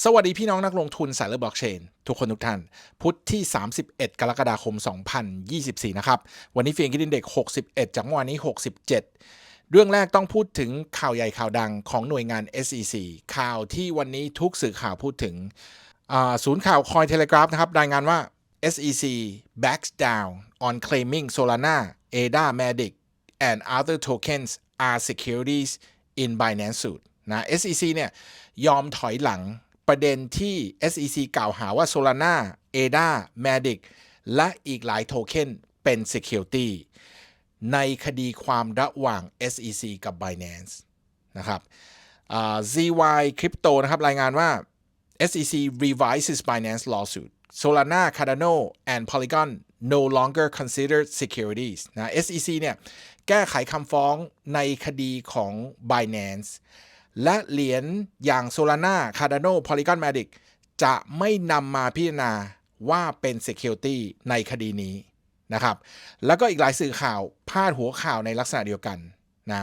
สวัสดีพี่น้องนักลงทุนสายเลือบล็อกเชน ทุกคนทุกท่าน พุธที่ 31 กรกฎาคม 2024 นะครับ วันนี้เฟียงกินดินเด็ก 61 จากเมื่อวานนี้ 67 เรื่องแรกต้องพูดถึงข่าวใหญ่ข่าวดังของหน่วยงาน SEC ข่าวที่วันนี้ทุกสื่อข่าวพูดถึง ศูนย์ข่าวคอยเทเลกราฟนะครับ รายงานว่า SEC backs down on claiming Solana, ADA, Matic and other tokens are securities in Binance suit นะ SEC เนี่ยยอมถอยหลัง ประเด็นที่ SEC กล่าวหาว่า Solana, ADA, Matic และอีกหลายโทเค็นเป็น security ในคดีความระหว่าง SEC กับ Binance นะครับ ZY Crypto นะครับ รายงานว่า SEC revises Binance lawsuit Solana, Cardano and Polygon no longer considered securities นะ SEC เนี่ย แก้ไขคำฟ้องในคดีของ Binance และเหรียญอย่าง Solana, Cardano, Polygon Matic จะไม่นำมาพิจารณาว่าเป็น security ในคดีนี้นะครับ แล้วก็อีกหลายสื่อข่าวพาดหัวข่าวในลักษณะเดียวกันนะ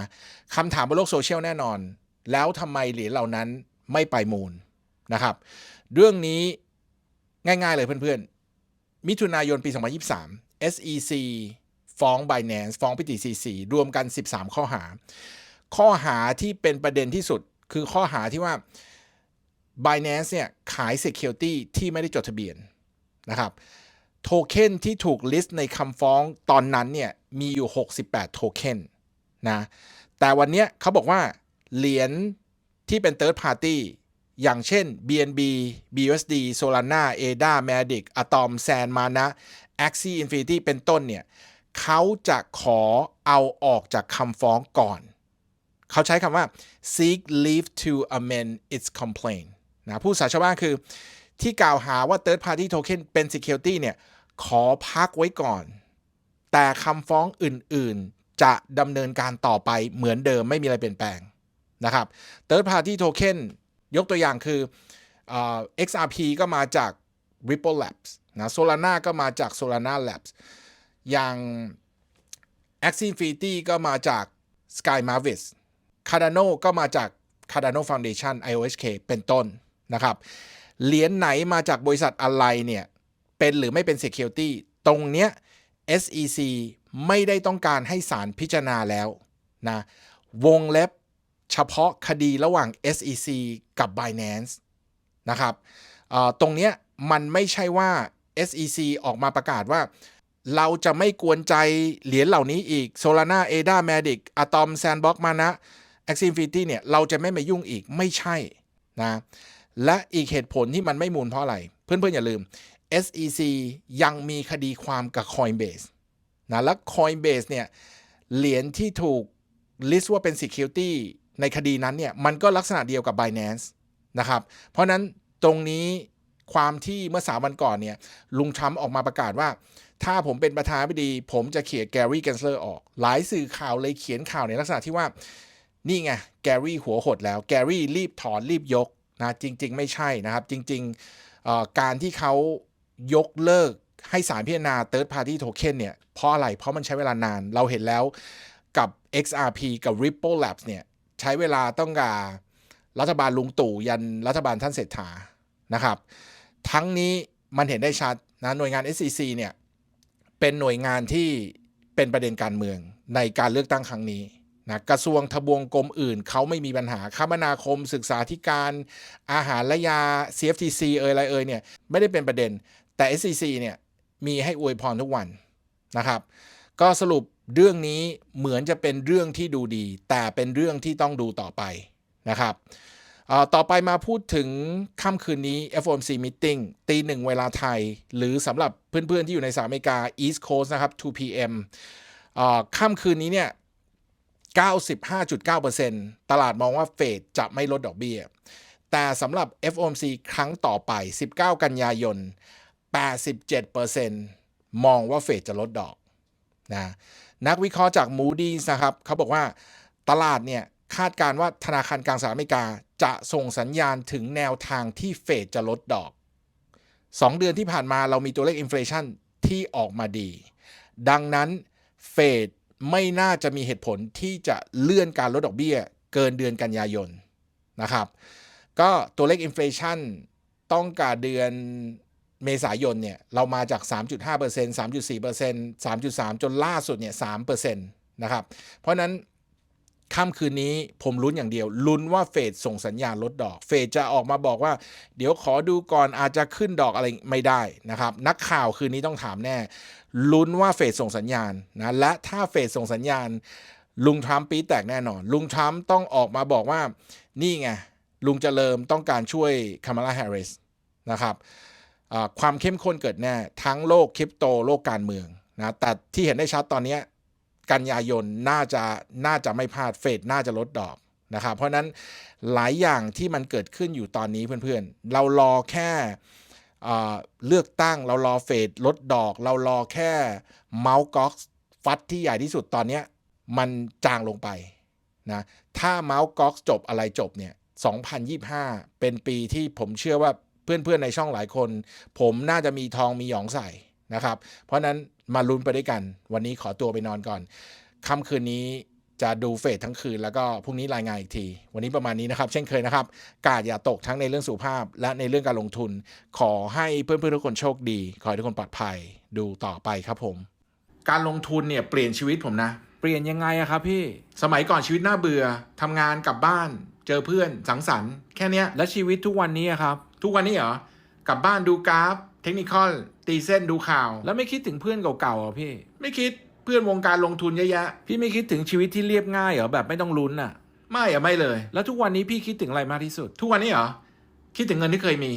คำถามบนโลกโซเชียลแน่นอน แล้วทำไมเหรียญเหล่านั้นไม่ไปมูลนะครับ เรื่องนี้ง่ายๆเลยเพื่อนๆ มิถุนายนปี 2023 SEC ฟ้อง Binance ฟ้องพิติ CC รวมกัน 13 ข้อหา ข้อหาที่เป็นประเด็นที่สุด คือข้อหาที่ว่า Binance เนี่ยขาย Security ที่ไม่ได้จดทะเบียนนะครับโทเค็นที่ถูกลิสต์ในคำฟ้องตอนนั้นเนี่ยมีอยู่ 68 โทเค็นนะแต่วันนี้เขาบอกว่าเหรียญที่เป็น Third Party อย่างเช่น BNB BUSD Solana ADA Matic Atom Sand Mana Axie Infinity เป็นต้นเนี่ยเขาจะขอเอาออกจากคำฟ้องก่อน เขาใช้คำว่า seek leave to amend its complaint นะผู้สาชาวบ้านคือ ที่กล่าวหาว่า third party token เป็น security เนี่ย ขอพักไว้ก่อน แต่คำฟ้องอื่นๆ จะดำเนินการต่อไปเหมือนเดิมไม่มีอะไรเปลี่ยนแปลงนะครับ third party token ยกตัวอย่างคืออ XRP ก็มาจาก Ripple Labs นะ Solana ก็มาจาก Solana Labs อย่าง Axie Infinity ก็มาจาก Sky Mavis Cardano ก็มาจาก Cardano Foundation IOHK เป็นต้นนะครับ เหรียญไหนมาจากบริษัทอะไรเนี่ย เป็นหรือไม่เป็น Security ตรงเนี้ย SEC ไม่ได้ต้องการให้ศาลพิจารณาแล้วนะ วงเล็บเฉพาะคดีระหว่าง SEC กับ Binance นะครับตรงเนี้ยมันไม่ใช่ว่า SEC ออกมาประกาศว่า เราจะไม่กวนใจเหรียญเหล่านี้อีก Solana, ADA, Matic, Atom, Sandbox, Mana, Axie Infinity เนี่ยเราจะไม่มายุ่งอีกไม่ใช่นะและอีกเหตุผลที่มันไม่มูลเพราะอะไร เพื่อนๆ อย่าลืม SEC ยังมีคดีความกับ Coinbase นะและ Coinbase เนี่ยเหรียญที่ถูก list ว่าเป็น security ในคดีนั้นเนี่ยมันก็ลักษณะเดียวกับ Binance นะครับเพราะนั้นตรงนี้ความที่เมื่อสามวันก่อนเนี่ยลุงทรัมป์ออกมาประกาศว่า ถ้าผมเป็นประธานาธิบดี ผมจะเขียนแกรี่เกนเซอร์ออก หลายสื่อข่าวเลยเขียนข่าวในลักษณะที่ว่า นี่ไงแกรี่หัวหดแล้วแกรี่รีบถอนรีบยกนะจริง ๆ ไม่ใช่นะครับ จริงๆการที่เขายกเลิกให้สารพิจารณา Third Party Token เนี่ย เพราะอะไร เพราะมันใช้เวลานาน เราเห็นแล้วกับ XRP กับ Ripple Labs เนี่ย ใช้เวลาต้องการรัฐบาลลุงตู่ยันรัฐบาลท่านเศรษฐานะครับ ทั้งนี้มันเห็นได้ชัดนะหน่วยงาน SEC เนี่ย เป็นหน่วยงานที่เป็นประเด็นการเมืองในการเลือกตั้งครั้งนี้ นะกระทรวงทบวงกรมอื่นเขาไม่มีปัญหาคมนาคม ศึกษาธิการอาหารและยา CFTC เอ่ยอะไรเอ่ยเนี่ยไม่ได้เป็นประเด็น แต่ SEC เนี่ยมีให้อวยพรทุกวันนะครับก็สรุปเรื่องนี้เหมือนจะเป็นเรื่องที่ดูดี แต่เป็นเรื่องที่ต้องดูต่อไปนะครับต่อไปมาพูดถึงค่ำคืนนี้ FOMC meeting ตีหนึ่งเวลาไทย หรือสำหรับเพื่อนๆที่อยู่ในสหรัฐอเมริกา East Coast นะครับ 2 p.m. ค่ำคืนนี้เนี่ย 95.9%ตลาดมองว่าเฟดจะไม่ลดดอกเบี้ย แต่สำหรับ FOMC ครั้งต่อไป 19 กันยายน 87%มองว่าเฟดจะลดดอกนะนักวิเคราะห์จาก Moody's นะครับเขาบอกว่าตลาดเนี่ยคาดการณ์ว่าธนาคารกลางสหรัฐอเมริกา จะส่งสัญญาณถึงแนวทางที่เฟดจะลดดอก 2 เดือนที่ผ่านมาเรามีตัวเลขอินฟลชันที่ออกมาดี ดังนั้นเฟด ไม่น่าจะมีเหตุผลที่จะเลื่อนการลดดอกเบี้ย เกินเดือนกันยายนนะครับ ก็ตัวเลขอินฟลชันต้องการเดือนเมษายนเนี่ยเรามาจาก 3.5% 3.4% 3.3จนล่าสุดเนี่ย3%นะครับ เพราะนั้น ค่ำคืนนี้ผมลุ้นอย่างเดียว ลุ้นว่าเฟดส่งสัญญาณลดดอก เฟดจะออกมาบอกว่า เดี๋ยวขอดูก่อนอาจจะขึ้นดอกอะไรไม่ได้นะครับ นักข่าวคืนนี้ต้องถามแน่ ลุ้นว่าเฟดส่งสัญญาณนะและถ้าเฟดส่งสัญญาณ ลุงทรัมป์ปีแตกแน่นอน ลุงทรัมป์ต้องออกมาบอกว่า นี่ไง ลุงเจริญต้องการช่วยคามาลาแฮร์ริสนะครับความเข้มข้นเกิดแน่ ทั้งโลกคริปโตโลกการเมืองนะแต่ที่เห็นได้ชัดตอนเนี้ย กันยายนน่าจะน่าจะไม่พลาดเฟดน่าจะลดดอกนะครับเพราะนั้นหลายอย่างที่มันเกิดขึ้นอยู่ตอนนี้เพื่อนๆ เรารอแค่เลือกตั้งเรารอเฟดลดดอก เรารอแค่เมาส์ก๊อกฟัดที่ใหญ่ที่สุดตอนนี้มันจางลงไปนะถ้าเมาส์ก๊อกจบอะไรจบเนี่ย 2025 เป็นปีที่ผมเชื่อว่าเพื่อนๆในช่องหลายคน ผมน่าจะมีทองมีหยองใส่นะครับ เพราะนั้น มาลุ้นไปด้วยกัน วันนี้ขอตัวไปนอนก่อนค่ำคืนนี้จะดูเฟสทั้งคืนแล้วก็พรุ่งนี้รายงานอีกที วันนี้ประมาณนี้นะครับ เช่นเคยนะครับ กาดอย่าตกทั้งในเรื่องสุขภาพ และในเรื่องการลงทุน ขอให้เพื่อนๆทุกคนโชคดี ขอให้ทุกคนปลอดภัยดูต่อไปครับผม การลงทุนเนี่ยเปลี่ยนชีวิตผมนะ เปลี่ยนยังไงอะครับพี่ สมัยก่อนชีวิตน่าเบื่อทำงานกลับบ้าน เจอเพื่อนสังสรรค์แค่เนี้ยและชีวิตทุกวันนี้อะครับ ทุกวันนี้เหรอกลับบ้านดูกราฟ เทคนิคอลตีเส้นดูข่าว แล้วไม่คิดถึงเพื่อนเก่าๆเหรอพี่ ไม่คิดเพื่อนวงการลงทุนเยอะๆพี่ไม่คิดถึงชีวิตที่เรียบง่ายเหรอแบบไม่ต้องลุ้นอะไม่อะไม่เลย แล้วทุกวันนี้พี่คิดถึงอะไรมากที่สุด ทุกวันนี้เหรอ คิดถึงเงินที่เคยมี